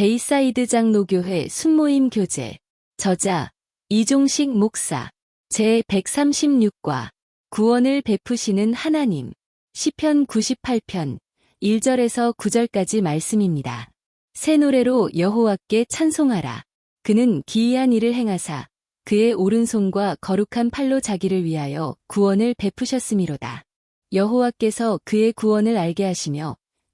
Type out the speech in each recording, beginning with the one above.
베이사이드 장로교회 순모임 교재 저자 이종식 목사 제 136과 구원을 베푸시는 하나님 시편 98편 1절에서 9절까지 말씀입니다. 새 노래로 여호와께 찬송하라. 그는 기이한 일을 행하사 그의 오른손과 거룩한 팔로 자기를 위하여 구원을 베푸셨음이로다. 여호와께서 그의 구원을 알게 하시며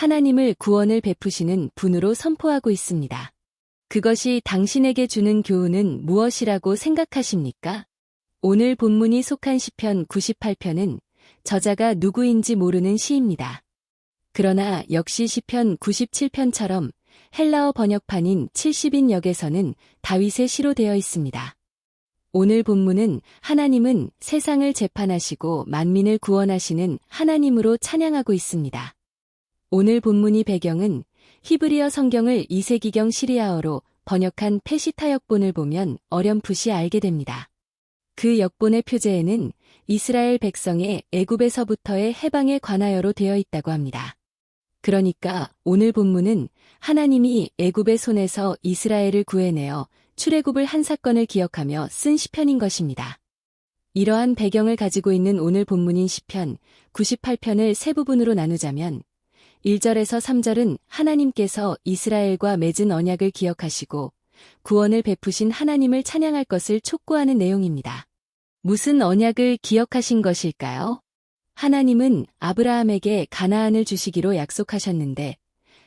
하나님을 구원을 베푸시는 분으로 선포하고 있습니다. 그것이 당신에게 주는 교훈은 무엇이라고 생각하십니까? 오늘 본문이 속한 시편 98편은 저자가 누구인지 모르는 시입니다. 그러나 역시 시편 97편처럼 헬라어 번역판인 70인 역에서는 다윗의 시로 되어 있습니다. 오늘 본문은 하나님은 세상을 재판하시고 만민을 구원하시는 하나님으로 찬양하고 있습니다. 오늘 본문이 배경은 히브리어 성경을 2세기경 시리아어로 번역한 페시타 역본을 보면 어렴풋이 알게 됩니다. 그 역본의 표제에는 이스라엘 백성의 애굽에서부터의 해방에 관하여로 되어 있다고 합니다. 그러니까 오늘 본문은 하나님이 애굽의 손에서 이스라엘을 구해내어 출애굽을 한 사건을 기억하며 쓴 시편인 것입니다. 이러한 배경을 가지고 있는 오늘 본문인 시편 98편을 세 부분으로 나누자면 1절에서 3절은 하나님께서 이스라엘과 맺은 언약을 기억하시고 구원을 베푸신 하나님을 찬양할 것을 촉구하는 내용입니다. 무슨 언약을 기억하신 것일까요? 하나님은 아브라함에게 가나안을 주시기로 약속하셨는데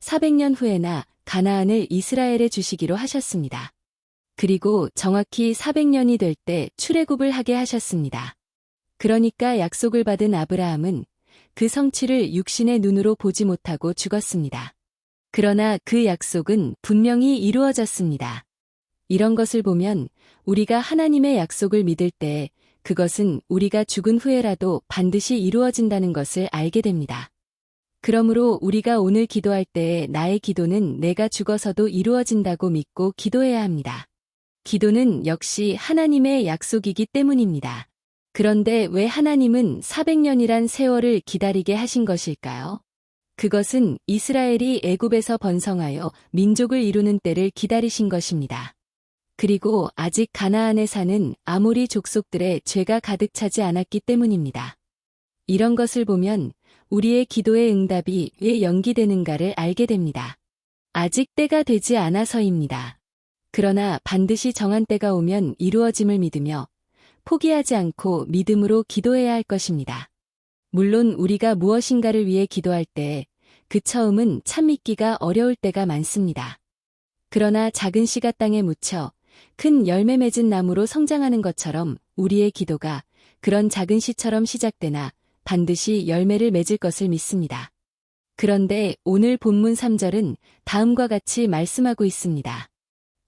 400년 후에나 가나안을 이스라엘에 주시기로 하셨습니다. 그리고 정확히 400년이 될 때 출애굽을 하게 하셨습니다. 그러니까 약속을 받은 아브라함은 그 성취를 육신의 눈으로 보지 못하고 죽었습니다. 그러나 그 약속은 분명히 이루어졌습니다. 이런 것을 보면 우리가 하나님의 약속을 믿을 때 그것은 우리가 죽은 후에라도 반드시 이루어진다는 것을 알게 됩니다. 그러므로 우리가 오늘 기도할 때에 나의 기도는 내가 죽어서도 이루어진다고 믿고 기도해야 합니다. 기도는 역시 하나님의 약속이기 때문입니다. 그런데 왜 하나님은 400년이란 세월을 기다리게 하신 것일까요? 그것은 이스라엘이 애굽에서 번성하여 민족을 이루는 때를 기다리신 것입니다. 그리고 아직 가나안에 사는 아모리 족속들의 죄가 가득 차지 않았기 때문입니다. 이런 것을 보면 우리의 기도의 응답이 왜 연기되는가를 알게 됩니다. 아직 때가 되지 않아서입니다. 그러나 반드시 정한 때가 오면 이루어짐을 믿으며 포기하지 않고 믿음으로 기도해야 할 것입니다. 물론 우리가 무엇인가를 위해 기도할 때 그 처음은 참 믿기가 어려울 때가 많습니다. 그러나 작은 씨가 땅에 묻혀 큰 열매 맺은 나무로 성장하는 것처럼 우리의 기도가 그런 작은 씨처럼 시작되나 반드시 열매를 맺을 것을 믿습니다. 그런데 오늘 본문 3절은 다음과 같이 말씀하고 있습니다.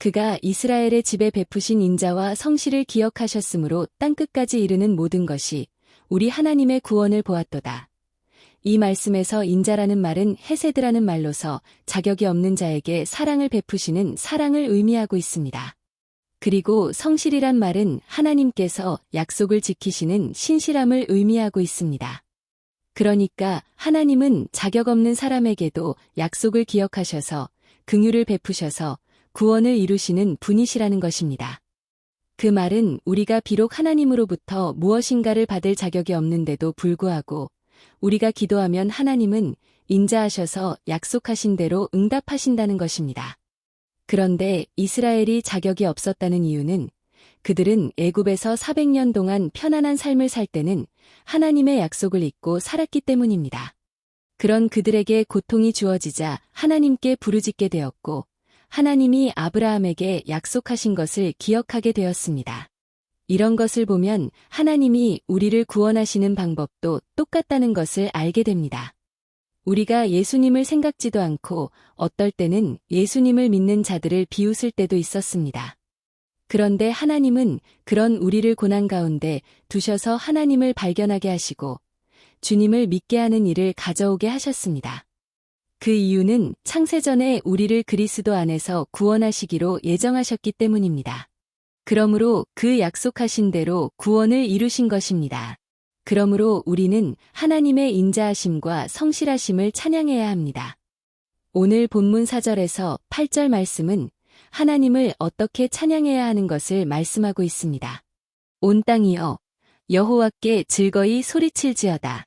그가 이스라엘의 집에 베푸신 인자와 성실을 기억하셨으므로 땅끝까지 이르는 모든 것이 우리 하나님의 구원을 보았도다. 이 말씀에서 인자라는 말은 헤세드라는 말로서 자격이 없는 자에게 사랑을 베푸시는 사랑을 의미하고 있습니다. 그리고 성실이란 말은 하나님께서 약속을 지키시는 신실함을 의미하고 있습니다. 그러니까 하나님은 자격 없는 사람에게도 약속을 기억하셔서 긍휼을 베푸셔서 구원을 이루시는 분이시라는 것입니다. 그 말은 우리가 비록 하나님으로부터 무엇인가를 받을 자격이 없는데도 불구하고 우리가 기도하면 하나님은 인자하셔서 약속하신 대로 응답하신다는 것입니다. 그런데 이스라엘이 자격이 없었다는 이유는 그들은 애굽에서 400년 동안 편안한 삶을 살 때는 하나님의 약속을 잊고 살았기 때문입니다. 그런 그들에게 고통이 주어지자 하나님께 부르짖게 되었고 하나님이 아브라함에게 약속하신 것을 기억하게 되었습니다. 이런 것을 보면 하나님이 우리를 구원하시는 방법도 똑같다는 것을 알게 됩니다. 우리가 예수님을 생각지도 않고 어떨 때는 예수님을 믿는 자들을 비웃을 때도 있었습니다. 그런데 하나님은 그런 우리를 고난 가운데 두셔서 하나님을 발견하게 하시고 주님을 믿게 하는 일을 가져오게 하셨습니다. 그 이유는 창세전에 우리를 그리스도 안에서 구원하시기로 예정하셨기 때문입니다. 그러므로 그 약속하신 대로 구원을 이루신 것입니다. 그러므로 우리는 하나님의 인자하심과 성실하심을 찬양해야 합니다. 오늘 본문 4절에서 8절 말씀은 하나님을 어떻게 찬양해야 하는 것을 말씀하고 있습니다. 온 땅이여 여호와께 즐거이 소리칠지어다.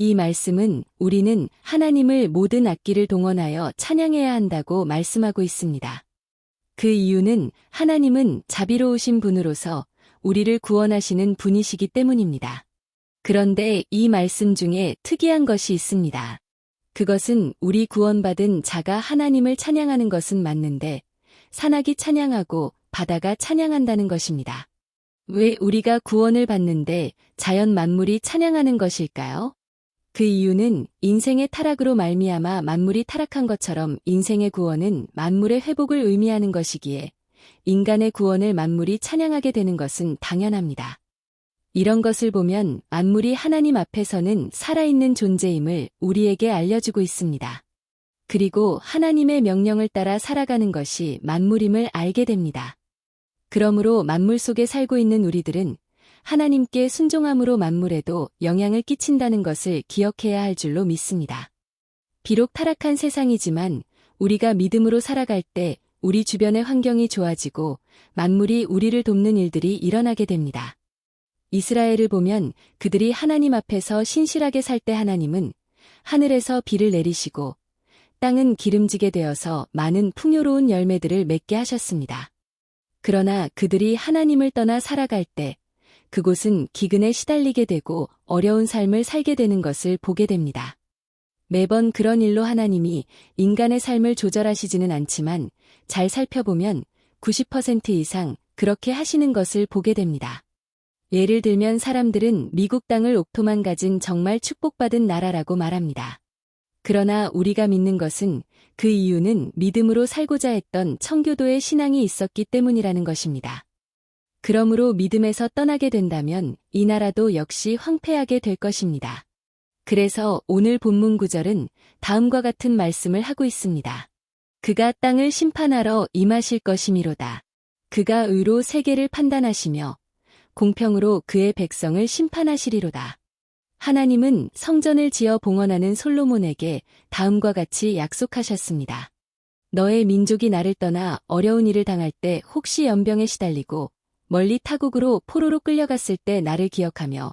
이 말씀은 우리는 하나님을 모든 악기를 동원하여 찬양해야 한다고 말씀하고 있습니다. 그 이유는 하나님은 자비로우신 분으로서 우리를 구원하시는 분이시기 때문입니다. 그런데 이 말씀 중에 특이한 것이 있습니다. 그것은 우리 구원받은 자가 하나님을 찬양하는 것은 맞는데 산악이 찬양하고 바다가 찬양한다는 것입니다. 왜 우리가 구원을 받는데 자연 만물이 찬양하는 것일까요? 그 이유는 인생의 타락으로 말미암아 만물이 타락한 것처럼 인생의 구원은 만물의 회복을 의미하는 것이기에 인간의 구원을 만물이 찬양하게 되는 것은 당연합니다. 이런 것을 보면 만물이 하나님 앞에서는 살아있는 존재임을 우리에게 알려주고 있습니다. 그리고 하나님의 명령을 따라 살아가는 것이 만물임을 알게 됩니다. 그러므로 만물 속에 살고 있는 우리들은 하나님께 순종함으로 만물에도 영향을 끼친다는 것을 기억해야 할 줄로 믿습니다. 비록 타락한 세상이지만 우리가 믿음으로 살아갈 때 우리 주변의 환경이 좋아지고 만물이 우리를 돕는 일들이 일어나게 됩니다. 이스라엘을 보면 그들이 하나님 앞에서 신실하게 살 때 하나님은 하늘에서 비를 내리시고 땅은 기름지게 되어서 많은 풍요로운 열매들을 맺게 하셨습니다. 그러나 그들이 하나님을 떠나 살아갈 때 그곳은 기근에 시달리게 되고 어려운 삶을 살게 되는 것을 보게 됩니다. 매번 그런 일로 하나님이 인간의 삶을 조절하시지는 않지만 잘 살펴보면 90% 이상 그렇게 하시는 것을 보게 됩니다. 예를 들면 사람들은 미국 땅을 옥토만 가진 정말 축복받은 나라라고 말합니다. 그러나 우리가 믿는 것은 그 이유는 믿음으로 살고자 했던 청교도의 신앙이 있었기 때문이라는 것입니다. 그러므로 믿음에서 떠나게 된다면 이 나라도 역시 황폐하게 될 것입니다. 그래서 오늘 본문 구절은 다음과 같은 말씀을 하고 있습니다. 그가 땅을 심판하러 임하실 것이미로다. 그가 의로 세계를 판단하시며 공평으로 그의 백성을 심판하시리로다. 하나님은 성전을 지어 봉헌하는 솔로몬에게 다음과 같이 약속하셨습니다. 너의 민족이 나를 떠나 어려운 일을 당할 때 혹시 연병에 시달리고 멀리 타국으로 포로로 끌려갔을 때 나를 기억하며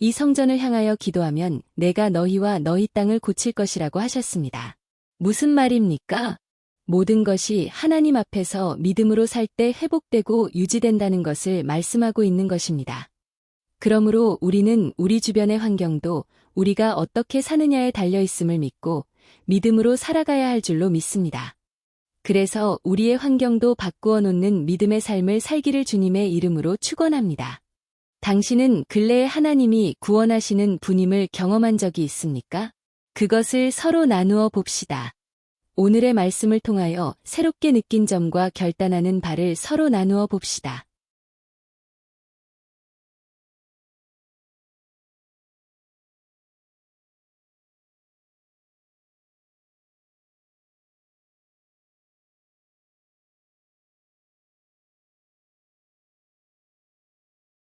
이 성전을 향하여 기도하면 내가 너희와 너희 땅을 고칠 것이라고 하셨습니다. 무슨 말입니까? 모든 것이 하나님 앞에서 믿음으로 살 때 회복되고 유지된다는 것을 말씀하고 있는 것입니다. 그러므로 우리는 우리 주변의 환경도 우리가 어떻게 사느냐에 달려 있음을 믿고 믿음으로 살아가야 할 줄로 믿습니다. 그래서 우리의 환경도 바꾸어 놓는 믿음의 삶을 살기를 주님의 이름으로 축원합니다. 당신은 근래에 하나님이 구원하시는 분임을 경험한 적이 있습니까? 그것을 서로 나누어 봅시다. 오늘의 말씀을 통하여 새롭게 느낀 점과 결단하는 바를 서로 나누어 봅시다.